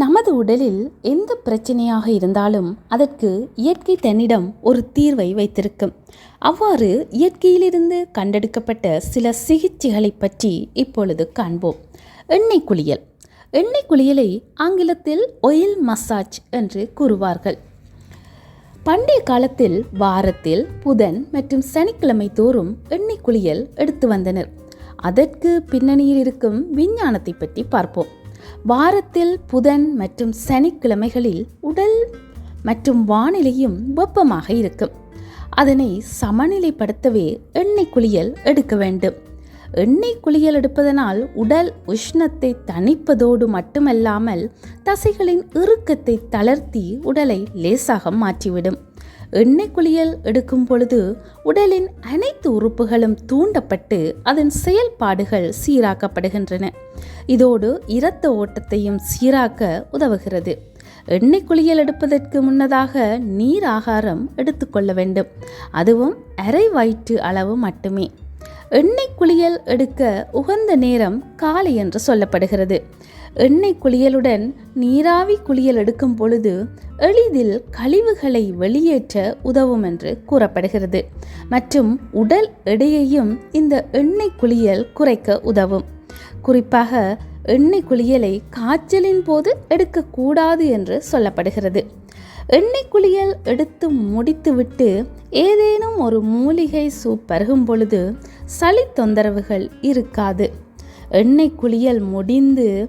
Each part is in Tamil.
நமது உடலில் எந்த பிரச்சனையாக இருந்தாலும் அதற்கு இயற்கை தன்னிடம் ஒரு தீர்வை வைத்திருக்கும். அவ்வாறு இயற்கையிலிருந்து கண்டெடுக்கப்பட்ட சில சிகிச்சைகளை பற்றி இப்பொழுது காண்போம். எண்ணெய் குளியல். எண்ணெய் குளியலை ஆங்கிலத்தில் ஒயில் மசாஜ் என்று கூறுவார்கள். பண்டைய காலத்தில் வாரத்தில் புதன் மற்றும் சனிக்கிழமை தோறும் எண்ணெய் குளியல் எடுத்து வந்தனர். அதற்கு பின்னணியில் இருக்கும் விஞ்ஞானத்தை பற்றி பார்ப்போம். வாரத்தில் புதன் மற்றும் சனிக்கிழமைகளில் உடல் மற்றும் வானிலையும் வெப்பமாக இருக்கும். அதனை சமநிலைப்படுத்தவே எண்ணெய் குளியல் எடுக்க வேண்டும். எண்ணெய் குளியல் எடுப்பதனால் உடல் உஷ்ணத்தை தணிப்பதோடு மட்டுமல்லாமல் தசைகளின் இறுக்கத்தை தளர்த்தி உடலை லேசாக மாற்றிவிடும். எண்ணெய் குளியல் எடுக்கும் பொழுது உடலின் அனைத்து உறுப்புகளும் தூண்டப்பட்டு அதன் செயல்பாடுகள் சீராக்கப்படுகின்றன. இதோடு இரத்த ஓட்டத்தையும் சீராக்க உதவுகிறது. எண்ணெய் குளியல் எடுப்பதற்கு முன்னதாக நீர் ஆகாரம் எடுத்துக்கொள்ள வேண்டும். அதுவும் அரை வயிற்று அளவு மட்டுமே. எண்ணெய் குளியல் எடுக்க உகந்த நேரம் காலை என்று சொல்லப்படுகிறது. எண்ணெய் குளியலுடன் நீராவி குளியல் எடுக்கும் பொழுது எளிதில் கழிவுகளை வெளியேற்ற உதவும் என்று கூறப்படுகிறது. மற்றும் உடல் எடையையும் இந்த எண்ணெய் குளியல் குறைக்க உதவும். குறிப்பாக எண்ணெய் குளியலை காய்ச்சலின் போது எடுக்கக்கூடாது என்று சொல்லப்படுகிறது. எண்ணெய் குளியல் எடுத்து முடித்துவிட்டு ஏதேனும் ஒரு மூலிகை சூப் பருகும் பொழுது சளி தொந்தரவுகள் இருக்காது. எண்ணெய் குளியல் முடிந்து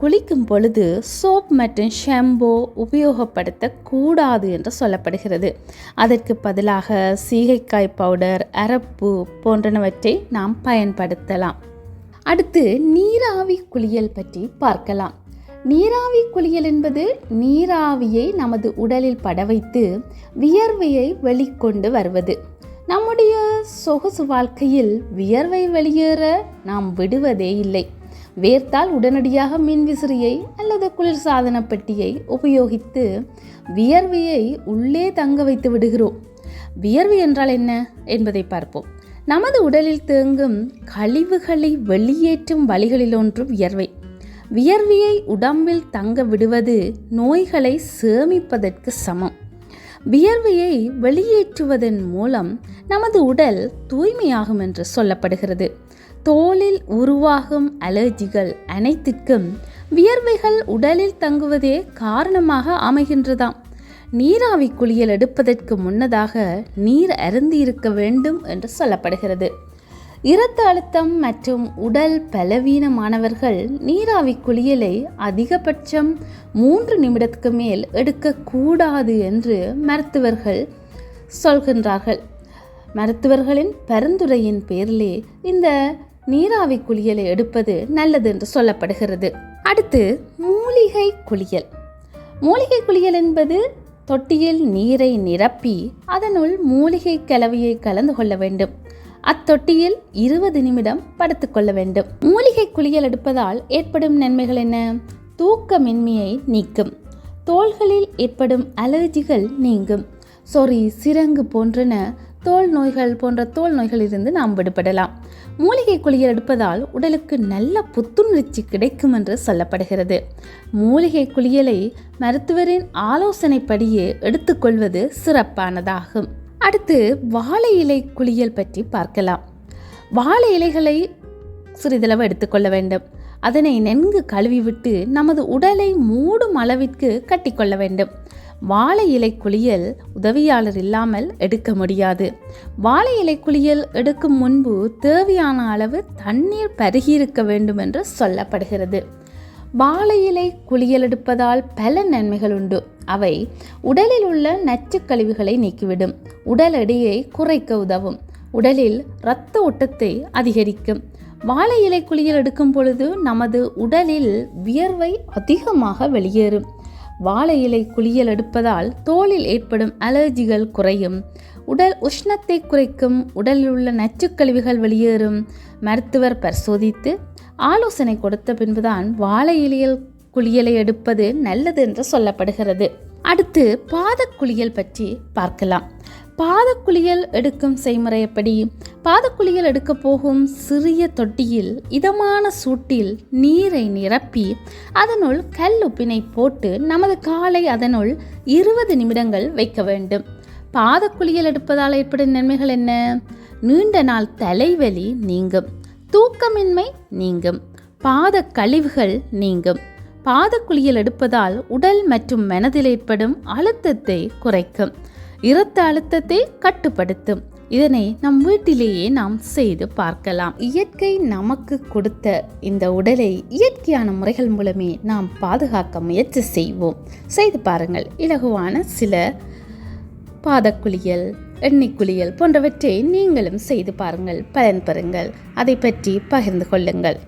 குளிக்கும் பொழுது சோப் மற்றும் ஷாம்போ உபயோகப்படுத்தக்கூடாது என்று சொல்லப்படுகிறது. அதற்கு பதிலாக சீகைக்காய் பவுடர் அரப்பு போன்றனவற்றை நாம் பயன்படுத்தலாம். அடுத்து நீராவி குளியல் பற்றி பார்க்கலாம். நீராவி குளியல் என்பது நீராவியை நமது உடலில் பட வைத்து வியர்வையை வெளிக்கொண்டு வருவது. நம்முடைய சொகுசு வாழ்க்கையில் வியர்வை வெளியேற நாம் விடுவதே இல்லை. வேர்த்தால் உடனடியாக மின்விசிறியை அல்லது குளிர்சாதன பெட்டியை உபயோகித்து வியர்வையை உள்ளே தங்க வைத்து விடுகிறோம். வியர்வை என்றால் என்ன என்பதை பார்ப்போம். நமது உடலில் தேங்கும் கழிவுகளை வெளியேற்றும் வழிகளில் ஒன்று வியர்வை. வியர்வையை உடம்பில் தங்க விடுவது நோய்களை சேமிப்பதற்கு சமம். வியர்வையை வெளியேற்றுவதன் மூலம் நமது உடல் தூய்மையாகும் என்று சொல்லப்படுகிறது. தோலில் உருவாகும் அலர்ஜிகள் அனைத்துக்கும் வியர்வைகள் உடலில் தங்குவதே காரணமாக அமைகின்றதாம். நீராவி குளியல் எடுப்பதற்கு முன்னதாக நீர் அருந்தி இருக்க வேண்டும் என்று சொல்லப்படுகிறது. இரத்த அழுத்தம் மற்றும் உடல் பலவீனமானவர்கள் நீராவி குளியலை அதிகபட்சம் மூன்று நிமிடத்துக்கு மேல் எடுக்கக்கூடாது என்று மருத்துவர்கள் சொல்கின்றார்கள். மருத்துவர்களின் பரிந்துரையின் பேரிலே இந்த நீராவி குளியலை எடுப்பது நல்லது என்று சொல்லப்படுகிறது. அடுத்து மூலிகை குளியல். மூலிகை குளியல் என்பது தொட்டியில் நீரை நிரப்பி அதனுள் மூலிகை கலவையை கலந்து கொள்ள வேண்டும். அத்தொட்டியில் இருபது நிமிடம் படுத்துக்கொள்ள வேண்டும். மூலிகை குளியல் எடுப்பதால் ஏற்படும் நன்மைகள் என்ன? தூக்கமின்மையை நீக்கும். தோள்களில் ஏற்படும் அலர்ஜிகள் நீங்கும். சொறி சிரங்கு போன்றன தோல் நோய்கள் போன்ற தோல் நோய்களிலிருந்து நாம் விடுபடலாம். மூலிகை குளியல் எடுப்பதால் உடலுக்கு நல்ல புத்துணர்ச்சி கிடைக்கும் என்று சொல்லப்படுகிறது. மூலிகை குளியலை மருத்துவரின் ஆலோசனைப்படியே எடுத்துக்கொள்வது சிறப்பானதாகும். அடுத்து வாழை இலை குளியல் பற்றி பார்க்கலாம். வாழை இலைகளை சிறிதளவு எடுத்துக்கொள்ள வேண்டும். அதனை நன்கு கழுவிவிட்டு நமது உடலை மூடும் அளவிற்கு கட்டிக்கொள்ள வேண்டும். வாழை இலை குளியல் உதவியாளர் இல்லாமல் எடுக்க முடியாது. வாழை இலை குளியல் எடுக்கும் முன்பு தேவையான அளவு தண்ணீர் பருகியிருக்க வேண்டும் என்று சொல்லப்படுகிறது. வாழை இலை குளியல் எடுப்பதால் பல நன்மைகள் உண்டு. அவை உடலில் உள்ள நச்சுக்கழிவுகளை நீக்கிவிடும். உடல் எடையை குறைக்க உதவும். உடலில் இரத்த ஓட்டத்தை அதிகரிக்கும். வாழை இலை குளியல் எடுக்கும் பொழுது நமது உடலில் வியர்வை அதிகமாக வெளியேறும். வாழை இலை குளியல் எடுப்பதால் தோலில் ஏற்படும் அலர்ஜிகள் குறையும். உடல் உஷ்ணத்தை குறைக்கும். உடலில் உள்ள நச்சுக்கழிவுகள் வெளியேறும். மருத்துவர் பரிசோதித்து ஆலோசனை கொடுத்த பின்புதான் வாழை இலையில் குளியலை எடுப்பது நல்லது என்று சொல்லப்படுகிறது. அடுத்து பாத குளியல் பற்றி பார்க்கலாம். பாதக்குளியல் எடுக்கும் செய்முறை எப்படி? பாதக்குளியல் எடுக்க போகும் சிறிய தொட்டியில் இதமான சூட்டில் நீரை நிரப்பி அதனுள் கல் உப்பினை போட்டு நமது காலை அதனுள் இருபது நிமிடங்கள் வைக்க வேண்டும். பாதக்குளியல் எடுப்பதால் ஏற்படும் நன்மைகள் என்ன? நீண்ட நாள் தலைவலி நீங்கும் தூக்கமின்மை நீங்கும் பாத கழிவுகள் நீங்கும். பாதக்குளியல் எடுப்பதால் உடல் மற்றும் மனதில் ஏற்படும் அழுத்தத்தை குறைக்கும். இரத்த அழுத்தத்தை கட்டுப்படுத்தும். இதனை நம் வீட்டிலேயே நாம் செய்து பார்க்கலாம். இயற்கை நமக்கு கொடுத்த இந்த உடலை இயற்கையான முறைகள் மூலமே நாம் பாதுகாக்க முயற்சி செய்வோம். செய்து பாருங்கள். இலகுவான சில பாதக்குளியல் எண்ணெய் குளியல் போன்றவற்றை நீங்களும் செய்து பாருங்கள். பயன் பெறுங்கள் அதை பற்றி பகிர்ந்து கொள்ளுங்கள்.